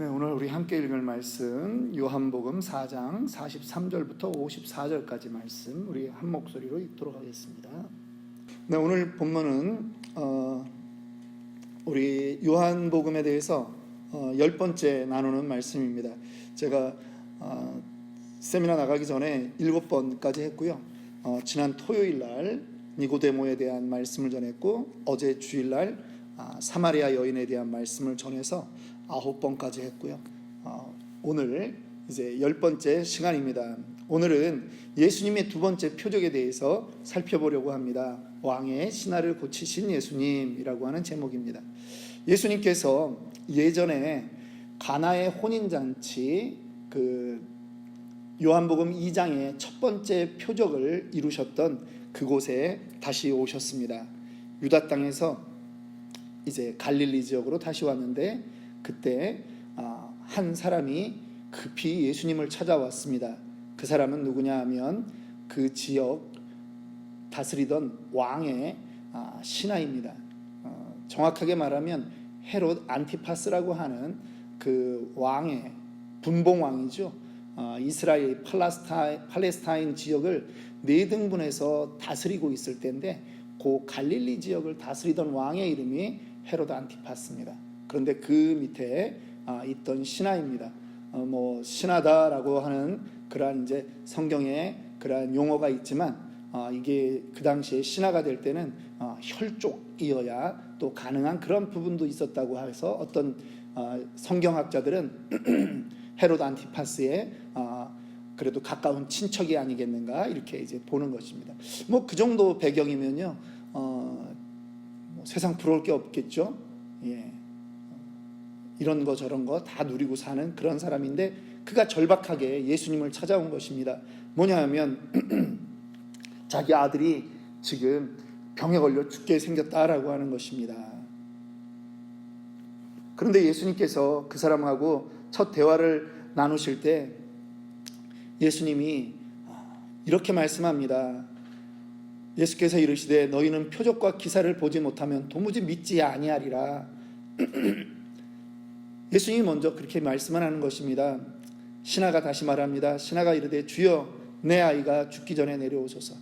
네, 오늘 우리 함께 읽을 말씀 요한복음 4장 43절부터 54절까지 말씀 우리 한 목소리로 읽도록 하겠습니다. 네, 오늘 본문은 어, 우리 요한복음에 대해서 어, 열 번째 나누는 말씀입니다. 제가 어, 세미나 나가기 전에 일곱 번까지 했고요. 어, 지난 토요일 날 니고데모에 대한 말씀을 전했고 어제 주일 날 아, 사마리아 여인에 대한 말씀을 전해서 아홉 번까지 했고요. 어, 오늘 이제 열 번째 시간입니다. 오늘은 예수님의 두 번째 표적에 대해서 살펴보려고 합니다. 왕의 신하를 고치신 예수님이라고 하는 제목입니다. 예수님께서 예전에 가나의 혼인 잔치 그 요한복음 2장의 첫 번째 표적을 이루셨던 그곳에 다시 오셨습니다. 유다 땅에서 이제 갈릴리 지역으로 다시 왔는데 그때 아, 한 사람이 급히 예수님을 찾아왔습니다. 그 사람은 누구냐 하면 그 지역 다스리던 왕의 아, 신하입니다. 어, 정확하게 말하면 헤롯 안티파스라고 하는 그 왕의 분봉 왕이죠. 어, 이스라엘 팔레스타인, 팔레스타인 지역을 네 등분해서 다스리고 있을 때인데 그 갈릴리 지역을 다스리던 왕의 이름이 헤롯 안티파스입니다. 그런데 그 밑에 아, 있던 신하입니다. 어, 뭐 신하다라고 하는 그러한 이제 성경에 그러한 용어가 있지만 아, 이게 그 당시에 신하가 될 때는 아, 혈족이어야 또 가능한 그런 부분도 있었다고 해서 어떤 아, 성경학자들은 헤롯 안티파스의 아, 그래도 가까운 친척이 아니겠는가 이렇게 이제 보는 것입니다. 뭐 그 정도 배경이면요, 어, 뭐 세상 부러울 게 없겠죠. 예. 이런 거 저런 거 다 누리고 사는 그런 사람인데 그가 절박하게 예수님을 찾아온 것입니다. 뭐냐 하면 자기 아들이 지금 병에 걸려 죽게 생겼다라고 하는 것입니다. 그런데 예수님께서 그 사람하고 첫 대화를 나누실 때 예수님이 이렇게 말씀합니다. 예수께서 이르시되 너희는 표적과 기사를 보지 못하면 도무지 믿지 아니하리라. 예수님이 먼저 그렇게 말씀을 하는 것입니다. 신하가 다시 말합니다. 신하가 이르되 주여 내 아이가 죽기 전에 내려오소서.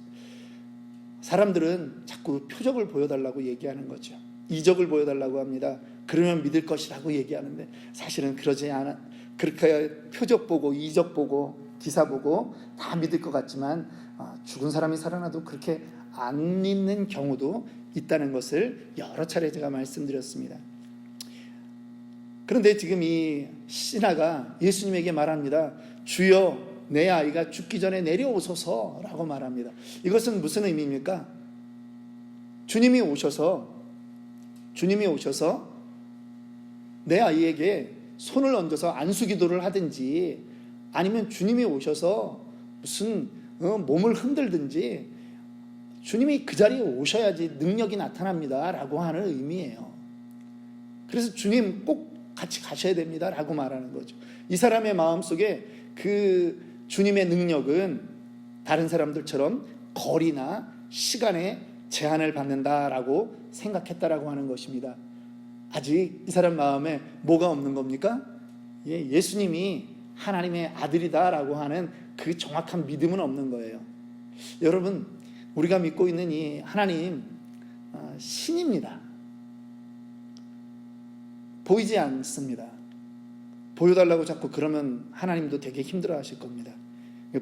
사람들은 자꾸 표적을 보여달라고 얘기하는 거죠. 이적을 보여달라고 합니다. 그러면 믿을 것이라고 얘기하는데 사실은 그러지 않아. 그렇게 표적 보고 이적 보고 기사 보고 다 믿을 것 같지만 아, 죽은 사람이 살아나도 그렇게 안 믿는 경우도 있다는 것을 여러 차례 제가 말씀드렸습니다. 그런데 지금 이 신하가 예수님에게 말합니다. 주여 내 아이가 죽기 전에 내려오소서라고 말합니다. 이것은 무슨 의미입니까? 주님이 오셔서 주님이 오셔서 내 아이에게 손을 얹어서 안수 기도를 하든지 아니면 주님이 오셔서 무슨 어, 몸을 흔들든지 주님이 그 자리에 오셔야지 능력이 나타납니다라고 하는 의미예요. 그래서 주님 꼭 같이 가셔야 됩니다 라고 말하는 거죠. 이 사람의 마음 속에 그 주님의 능력은 다른 사람들처럼 거리나 시간에 제한을 받는다라고 생각했다라고 하는 것입니다. 아직 이 사람 마음에 뭐가 없는 겁니까? 예, 예수님이 하나님의 아들이다라고 하는 그 정확한 믿음은 없는 거예요. 여러분, 우리가 믿고 있는 이 하나님 아, 신입니다. 보이지 않습니다. 보여달라고 자꾸 그러면 하나님도 되게 힘들어 하실 겁니다.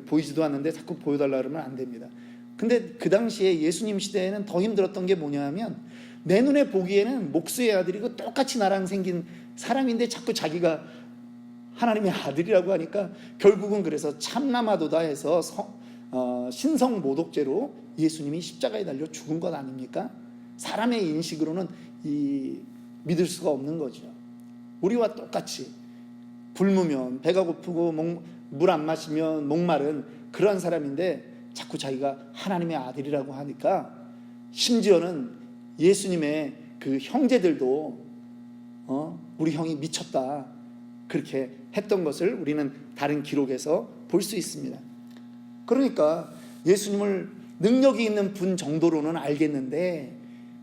보이지도 않는데 자꾸 보여달라 그러면 안 됩니다. 근데 그 당시에 예수님 시대에는 더 힘들었던 게 뭐냐 하면 내 눈에 보기에는 목수의 아들이고 똑같이 나랑 생긴 사람인데 자꾸 자기가 하나님의 아들이라고 하니까 결국은 그래서 참나마도다 해서 성, 어, 신성 모독죄로 예수님이 십자가에 달려 죽은 것 아닙니까? 사람의 인식으로는 이, 믿을 수가 없는 거죠. 우리와 똑같이 굶으면 배가 고프고 물 안 마시면 목마른 그런 사람인데 자꾸 자기가 하나님의 아들이라고 하니까 심지어는 예수님의 그 형제들도 어, 우리 형이 미쳤다 그렇게 했던 것을 우리는 다른 기록에서 볼 수 있습니다. 그러니까 예수님을 능력이 있는 분 정도로는 알겠는데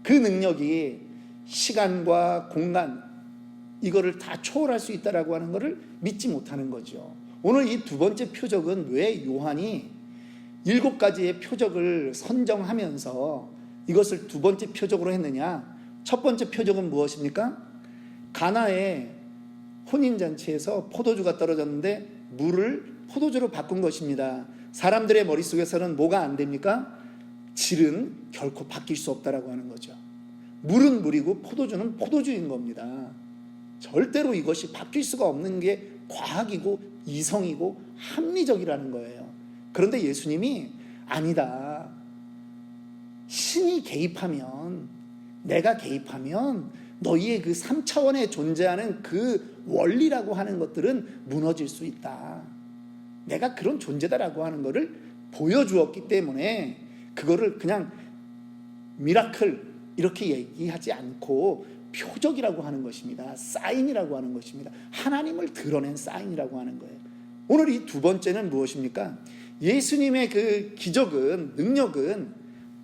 그 능력이 시간과 공간 이거를 다 초월할 수 있다라고 하는 것을 믿지 못하는 거죠. 오늘 이 두 번째 표적은 왜 요한이 일곱 가지의 표적을 선정하면서 이것을 두 번째 표적으로 했느냐? 첫 번째 표적은 무엇입니까? 가나의 혼인잔치에서 포도주가 떨어졌는데 물을 포도주로 바꾼 것입니다. 사람들의 머릿속에서는 뭐가 안 됩니까? 질은 결코 바뀔 수 없다라고 하는 거죠. 물은 물이고 포도주는 포도주인 겁니다. 절대로 이것이 바뀔 수가 없는 게 과학이고 이성이고 합리적이라는 거예요. 그런데 예수님이 아니다. 신이 개입하면 내가 개입하면 너희의 그 3차원에 존재하는 그 원리라고 하는 것들은 무너질 수 있다. 내가 그런 존재다라고 하는 것을 보여주었기 때문에 그거를 그냥 미라클 이렇게 얘기하지 않고 표적이라고 하는 것입니다. 사인이라고 하는 것입니다. 하나님을 드러낸 사인이라고 하는 거예요. 오늘 이 두 번째는 무엇입니까? 예수님의 그 기적은 능력은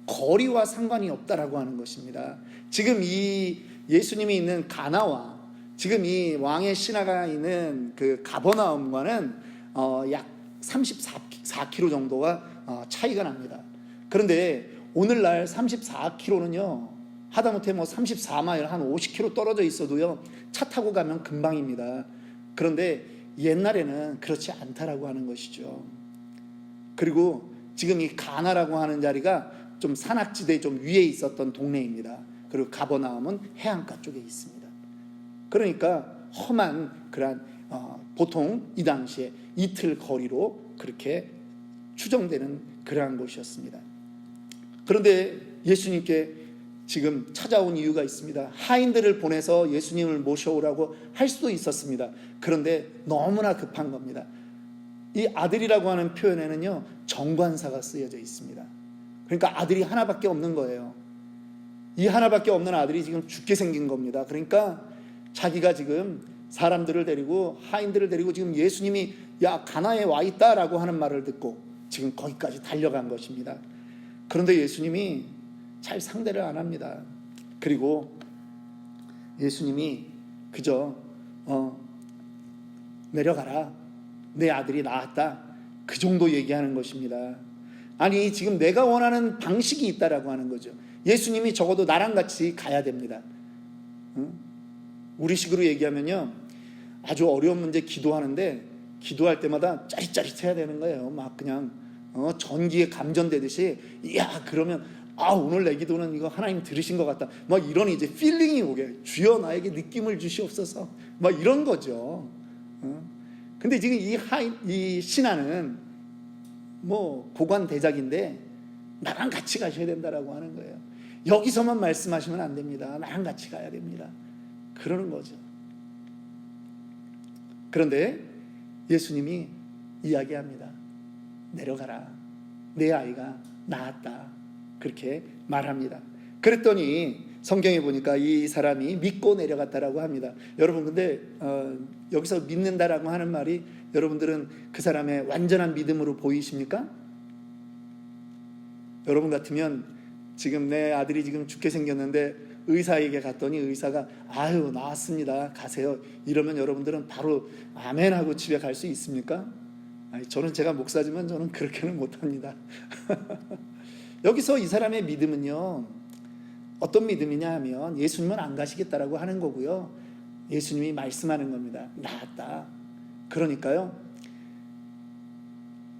거리와 상관이 없다라고 하는 것입니다. 지금 이 예수님이 있는 가나와 지금 이 왕의 신하가 있는 그 가버나움과는 어, 약 34km 정도가 어, 차이가 납니다. 그런데 오늘날 34km는요 하다못해 뭐 34마일 한 50km 떨어져 있어도요 차 타고 가면 금방입니다. 그런데 옛날에는 그렇지 않다라고 하는 것이죠. 그리고 지금 이 가나라고 하는 자리가 좀 산악지대 좀 위에 있었던 동네입니다. 그리고 가버나움은 해안가 쪽에 있습니다. 그러니까 험한 그러한 어, 보통 이 당시에 이틀 거리로 그렇게 추정되는 그러한 곳이었습니다. 그런데 예수님께 지금 찾아온 이유가 있습니다. 하인들을 보내서 예수님을 모셔오라고 할 수도 있었습니다. 그런데 너무나 급한 겁니다. 이 아들이라고 하는 표현에는요, 정관사가 쓰여져 있습니다. 그러니까 아들이 하나밖에 없는 거예요. 이 하나밖에 없는 아들이 지금 죽게 생긴 겁니다. 그러니까 자기가 지금 사람들을 데리고 하인들을 데리고 지금 예수님이 야 가나에 와 있다라고 하는 말을 듣고 지금 거기까지 달려간 것입니다. 그런데 예수님이 잘 상대를 안 합니다. 그리고 예수님이 그저 어, 내려가라 내 아들이 나았다 그 정도 얘기하는 것입니다. 아니 지금 내가 원하는 방식이 있다라고 하는 거죠. 예수님이 적어도 나랑 같이 가야 됩니다. 응? 우리식으로 얘기하면요. 아주 어려운 문제 기도하는데 기도할 때마다 짜릿짜릿해야 되는 거예요. 막 그냥 어, 전기에 감전되듯이 야 그러면 아 오늘 내 기도는 이거 하나님 들으신 것 같다. 막 이런 이제 필링이 오게 주여 나에게 느낌을 주시옵소서. 막 이런 거죠. 어? 근데 지금 이, 하, 이 신하는 뭐 고관 대작인데 나랑 같이 가셔야 된다라고 하는 거예요. 여기서만 말씀하시면 안 됩니다. 나랑 같이 가야 됩니다. 그러는 거죠. 그런데 예수님이 이야기합니다. 내려가라. 내 아이가 나았다. 그렇게 말합니다. 그랬더니 성경에 보니까 이 사람이 믿고 내려갔다라고 합니다. 여러분 근데 어, 여기서 믿는다라고 하는 말이 여러분들은 그 사람의 완전한 믿음으로 보이십니까? 여러분 같으면 지금 내 아들이 지금 죽게 생겼는데 의사에게 갔더니 의사가 아유 나았습니다 가세요 이러면 여러분들은 바로 아멘 하고 집에 갈 수 있습니까? 아니, 저는 제가 목사지만 저는 그렇게는 못합니다. 여기서 이 사람의 믿음은요 어떤 믿음이냐 하면 예수님은 안 가시겠다라고 하는 거고요 예수님이 말씀하는 겁니다. 나았다. 그러니까요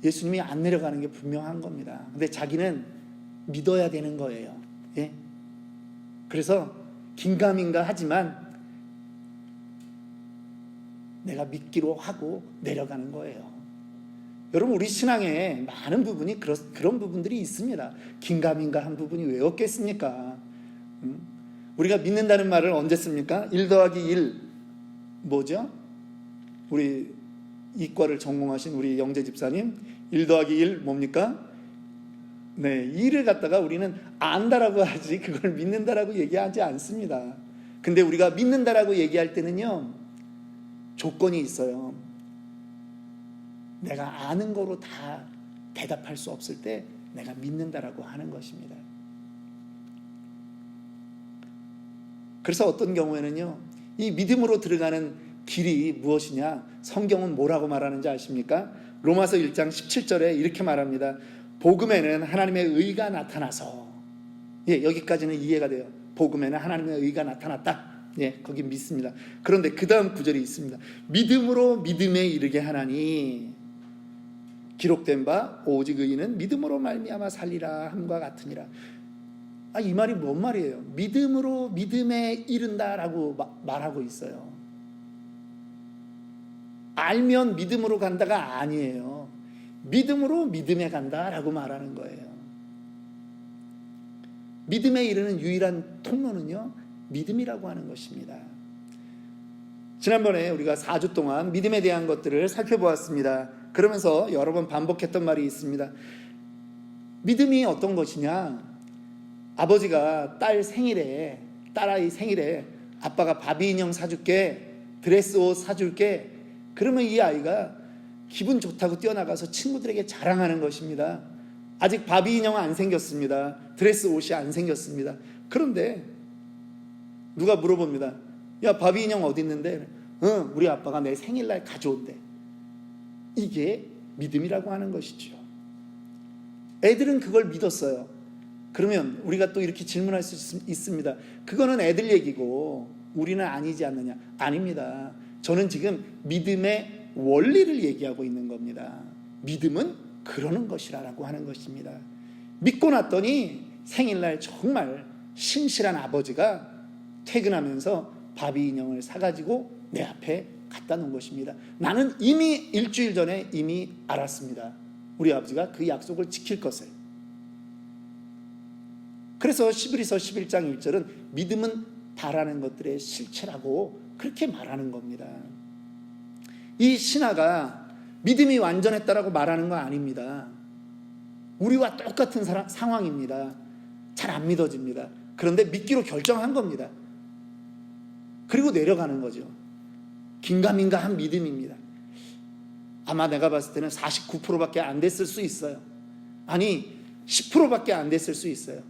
예수님이 안 내려가는 게 분명한 겁니다. 근데 자기는 믿어야 되는 거예요. 예? 그래서 긴가민가 하지만 내가 믿기로 하고 내려가는 거예요. 여러분 우리 신앙에 많은 부분이 그런, 그런 부분들이 있습니다. 긴가민가 한 부분이 왜 없겠습니까? 음? 우리가 믿는다는 말을 언제 씁니까? 1 더하기 1 뭐죠? 우리 이과를 전공하신 우리 영재 집사님 1 더하기 1 뭡니까? 네, 일을 갖다가 우리는 안다라고 하지 그걸 믿는다라고 얘기하지 않습니다. 근데 우리가 믿는다라고 얘기할 때는요 조건이 있어요. 내가 아는 거로 다 대답할 수 없을 때 내가 믿는다라고 하는 것입니다. 그래서 어떤 경우에는요 이 믿음으로 들어가는 길이 무엇이냐? 성경은 뭐라고 말하는지 아십니까? 로마서 1장 17절에 이렇게 말합니다. 복음에는 하나님의 의가 나타나서 예, 여기까지는 이해가 돼요. 복음에는 하나님의 의가 나타났다. 예, 거기 믿습니다. 그런데 그 다음 구절이 있습니다. 믿음으로 믿음에 이르게 하나니 기록된 바 오직 의인은 믿음으로 말미암아 살리라 함과 같으니라. 아, 이 말이 뭔 말이에요? 믿음으로 믿음에 이른다라고 마- 말하고 있어요. 알면 믿음으로 간다가 아니에요. 믿음으로 믿음에 간다라고 말하는 거예요. 믿음에 이르는 유일한 통로는요, 믿음이라고 하는 것입니다. 지난번에 우리가 4주 동안 믿음에 대한 것들을 살펴보았습니다. 그러면서 여러 번 반복했던 말이 있습니다. 믿음이 어떤 것이냐? 아버지가 딸 생일에, 딸아이 생일에 아빠가 바비 인형 사줄게, 드레스 옷 사줄게, 그러면 이 아이가 기분 좋다고 뛰어나가서 친구들에게 자랑하는 것입니다. 아직 바비 인형 안 생겼습니다. 드레스 옷이 안 생겼습니다. 그런데 누가 물어봅니다. 야, 바비 인형 어디 있는데? 응, 우리 아빠가 내 생일날 가져온대. 이게 믿음이라고 하는 것이죠. 애들은 그걸 믿었어요. 그러면 우리가 또 이렇게 질문할 수 있- 있습니다. 그거는 애들 얘기고 우리는 아니지 않느냐? 아닙니다. 저는 지금 믿음의 원리를 얘기하고 있는 겁니다. 믿음은 그러는 것이라고 하는 것입니다. 믿고 났더니 생일날 정말 신실한 아버지가 퇴근하면서 바비 인형을 사가지고 내 앞에 갖다 놓은 것입니다. 나는 이미 일주일 전에 이미 알았습니다. 우리 아버지가 그 약속을 지킬 것을. 그래서 시브리서 11장 1절은 믿음은 바라는 것들의 실체라고 그렇게 말하는 겁니다. 이 신하가 믿음이 완전했다라고 말하는 거 아닙니다. 우리와 똑같은 사람, 상황입니다. 잘 안 믿어집니다. 그런데 믿기로 결정한 겁니다. 그리고 내려가는 거죠. 긴가민가 한 믿음입니다. 아마 내가 봤을 때는 49%밖에 안 됐을 수 있어요. 아니, 10%밖에 안 됐을 수 있어요.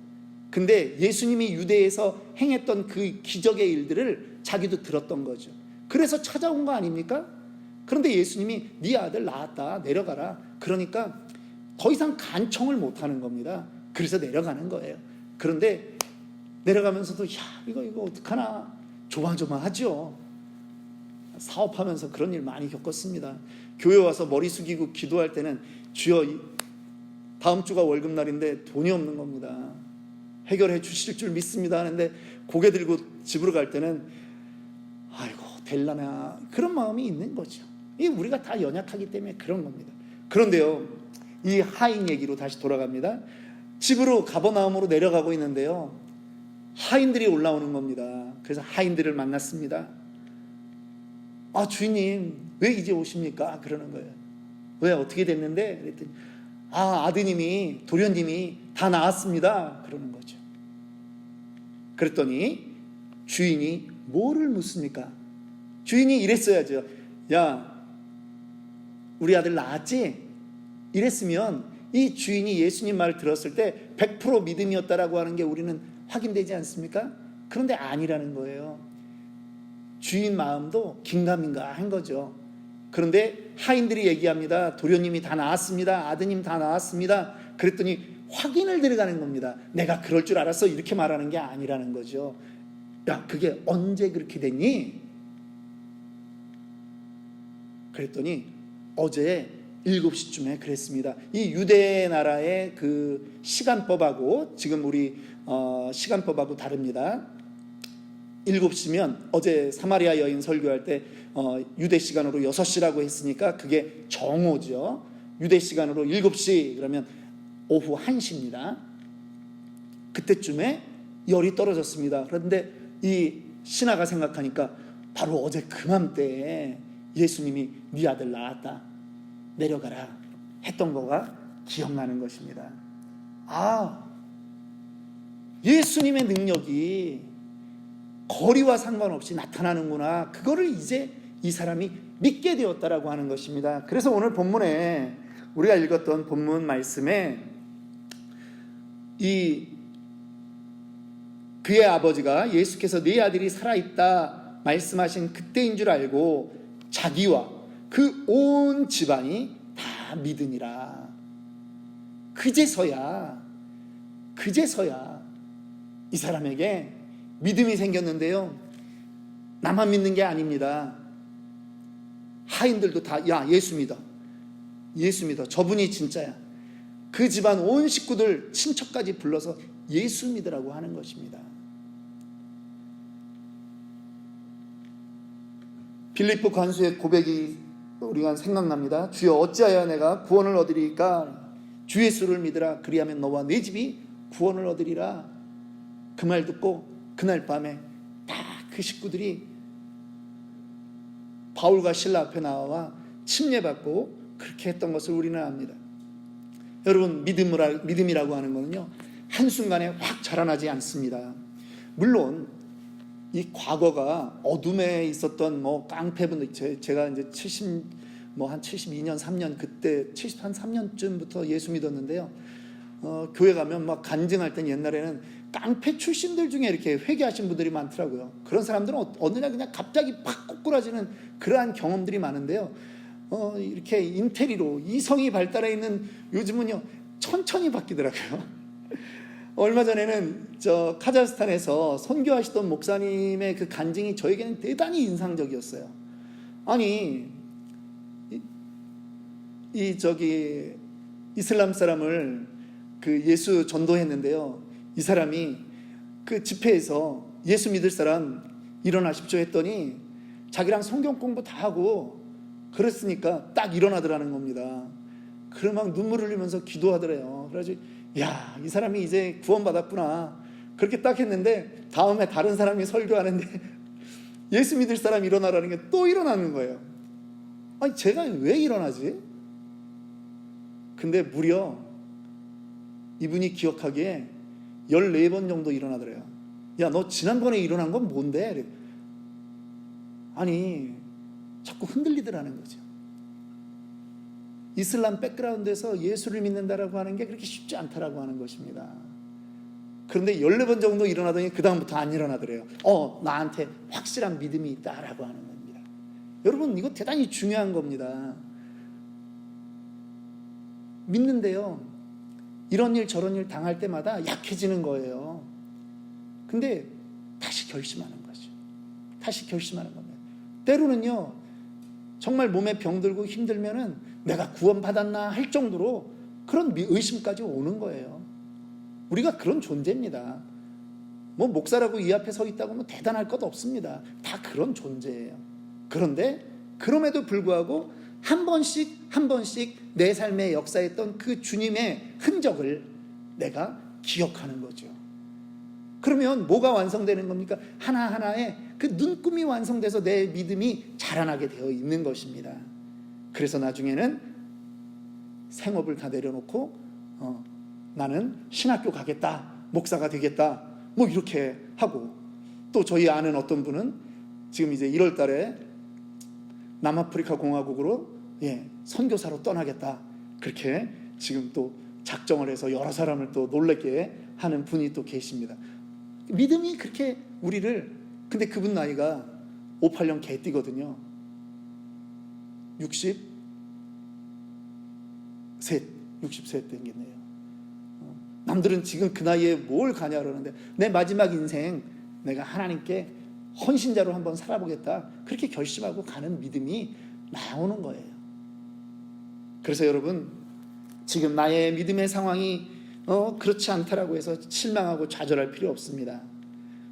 근데 예수님이 유대에서 행했던 그 기적의 일들을 자기도 들었던 거죠. 그래서 찾아온 거 아닙니까? 그런데 예수님이 네 아들 낳았다 내려가라. 그러니까 더 이상 간청을 못 하는 겁니다. 그래서 내려가는 거예요. 그런데 내려가면서도 야 이거 이거 어떡하나 조마조마하죠. 사업하면서 그런 일 많이 겪었습니다. 교회 와서 머리 숙이고 기도할 때는 주여 이- 다음 주가 월급날인데 돈이 없는 겁니다. 해결해 주실 줄 믿습니다 하는데 고개 들고 집으로 갈 때는 아이고 될라나 그런 마음이 있는 거죠. 이 우리가 다 연약하기 때문에 그런 겁니다. 그런데요 이 하인 얘기로 다시 돌아갑니다. 집으로 가버나움으로 내려가고 있는데요 하인들이 올라오는 겁니다. 그래서 하인들을 만났습니다. 아 주인님 왜 이제 오십니까? 그러는 거예요. 왜 어떻게 됐는데? 그랬더니 아 아드님이 도련님이 다 나았습니다. 그러는 거죠. 그랬더니 주인이 뭐를 묻습니까? 주인이 이랬어야죠. 야, 우리 아들 낳았지? 이랬으면 이 주인이 예수님 말을 들었을 때 100% 믿음이었다라고 하는 게 우리는 확인되지 않습니까? 그런데 아니라는 거예요. 주인 마음도 긴가민가 한 거죠. 그런데 하인들이 얘기합니다. 도련님이 다 나왔습니다. 아드님 다 나왔습니다. 그랬더니 확인을 들어가는 겁니다. 내가 그럴 줄 알았어. 이렇게 말하는 게 아니라는 거죠. 야, 그게 언제 그렇게 됐니? 그랬더니 어제 7시쯤에 그랬습니다. 이 유대 나라의 그 시간법하고 지금 우리 어, 시간법하고 다릅니다. 7시면 어제 사마리아 여인 설교할 때 어, 유대 시간으로 6시라고 했으니까 그게 정오죠. 유대 시간으로 7시 그러면 오후 1시입니다. 그때쯤에 열이 떨어졌습니다. 그런데 이 신하가 생각하니까 바로 어제 그맘때에 예수님이 네 아들 낳았다. 내려가라 했던 거가 기억나는 것입니다. 아, 예수님의 능력이 거리와 상관없이 나타나는구나. 그거를 이제 이 사람이 믿게 되었다라고 하는 것입니다. 그래서 오늘 본문에 우리가 읽었던 본문 말씀에 이 그의 아버지가 예수께서 네 아들이 살아 있다 말씀하신 그때인 줄 알고 자기와 그 온 집안이 다 믿으니라. 그제서야, 그제서야 이 사람에게 믿음이 생겼는데요. 나만 믿는 게 아닙니다. 하인들도 다, 야, 예수 믿어. 예수 믿어. 저분이 진짜야. 그 집안 온 식구들, 친척까지 불러서 예수 믿으라고 하는 것입니다. 빌리프 관수의 고백이 우리가 생각납니다. 주여 어찌하여 내가 구원을 얻으리까? 주 예수를 믿으라. 그리하면 너와 내 집이 구원을 얻으리라. 그 말 듣고 그날 밤에 다 그 식구들이 바울과 신라 앞에 나와 침례받고 그렇게 했던 것을 우리는 압니다. 여러분 믿음이라, 믿음이라고 하는 것은요 한순간에 확 자라나지 않습니다. 물론 이 과거가 어둠에 있었던 뭐 깡패분들 제, 제가 이제 70 뭐 한 72년 3년 그때 70한 3년쯤부터 예수 믿었는데요. 어, 교회 가면 막 간증할 땐 옛날에는 깡패 출신들 중에 이렇게 회개하신 분들이 많더라고요. 그런 사람들은 어- 어느 날 그냥 갑자기 팍 꼬꾸라지는 그러한 경험들이 많은데요. 어, 이렇게 인테리로 이성이 발달해 있는 요즘은요 천천히 바뀌더라고요. 얼마 전에는 저 카자흐스탄에서 선교하시던 목사님의 그 간증이 저에게는 대단히 인상적이었어요. 아니 이, 이 저기 이슬람 사람을 그 예수 전도했는데요. 이 사람이 그 집회에서 예수 믿을 사람 일어나십시오 했더니 자기랑 성경 공부 다 하고 그랬으니까 딱 일어나더라는 겁니다. 그러 막 눈물 흘리면서 기도하더래요. 그래서 야, 이 사람이 이제 구원받았구나. 그렇게 딱 했는데 다음에 다른 사람이 설교하는데 예수 믿을 사람 일어나라는 게 또 일어나는 거예요. 아니, 제가 왜 일어나지? 근데 무려 이분이 기억하기에 14번 정도 일어나더래요. 야, 너 지난번에 일어난 건 뭔데? 아니, 자꾸 흔들리더라는 거죠. 이슬람 백그라운드에서 예수를 믿는다라고 하는 게 그렇게 쉽지 않다라고 하는 것입니다. 그런데 14번 정도 일어나더니 그다음부터 안 일어나더래요. 어, 나한테 확실한 믿음이 있다라고 하는 겁니다. 여러분, 이거 대단히 중요한 겁니다. 믿는데요. 이런 일 저런 일 당할 때마다 약해지는 거예요. 근데 다시 결심하는 거죠. 다시 결심하는 겁니다. 때로는요, 정말 몸에 병들고 힘들면은 내가 구원받았나 할 정도로 그런 미- 의심까지 오는 거예요. 우리가 그런 존재입니다. 뭐 목사라고 이 앞에 서 있다고 뭐 대단할 것 없습니다. 다 그런 존재예요. 그런데 그럼에도 불구하고 한 번씩 한 번씩 내 삶에 역사했던 그 주님의 흔적을 내가 기억하는 거죠. 그러면 뭐가 완성되는 겁니까? 하나하나의 그 눈금이 완성돼서 내 믿음이 자라나게 되어 있는 것입니다. 그래서 나중에는 생업을 다 내려놓고 어, 나는 신학교 가겠다, 목사가 되겠다, 뭐 이렇게 하고 또 저희 아는 어떤 분은 지금 이제 1월 달에 남아프리카 공화국으로 예, 선교사로 떠나겠다. 그렇게 지금 또 작정을 해서 여러 사람을 또 놀래게 하는 분이 또 계십니다. 믿음이 그렇게 우리를 근데 그분 나이가 58년 개띠거든요. 60 셋, 60세 되겠네요. 어, 남들은 지금 그 나이에 뭘 가냐 그러는데 내 마지막 인생 내가 하나님께 헌신자로 한번 살아보겠다. 그렇게 결심하고 가는 믿음이 나오는 거예요. 그래서 여러분 지금 나의 믿음의 상황이 어, 그렇지 않다라고 해서 실망하고 좌절할 필요 없습니다.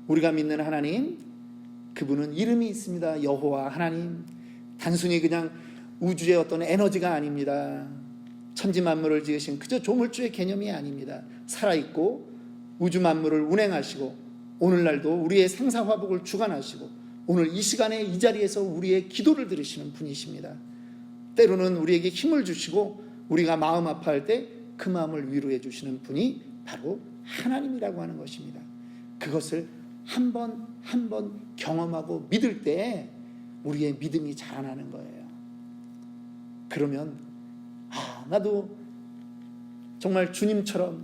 우리가 믿는 하나님 그분은 이름이 있습니다. 여호와 하나님 단순히 그냥 우주의 어떤 에너지가 아닙니다. 천지 만물을 지으신 그저 조물주의 개념이 아닙니다. 살아 있고 우주 만물을 운행하시고 오늘날도 우리의 생사 화복을 주관하시고 오늘 이 시간에 이 자리에서 우리의 기도를 들으시는 분이십니다. 때로는 우리에게 힘을 주시고 우리가 마음 아파할 때 그 마음을 위로해 주시는 분이 바로 하나님이라고 하는 것입니다. 그것을 한 번 한 번 경험하고 믿을 때 우리의 믿음이 자라나는 거예요. 그러면 아 나도 정말 주님처럼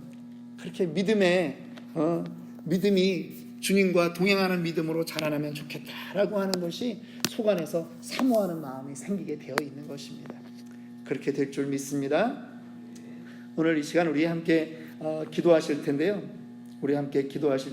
그렇게 믿음에 어, 믿음이 주님과 동행하는 믿음으로 자라나면 좋겠다라고 하는 것이 속 안에서 사모하는 마음이 생기게 되어 있는 것입니다. 그렇게 될 줄 믿습니다. 오늘 이 시간 우리 함께 어, 기도하실 텐데요. 우리 함께 기도하실 때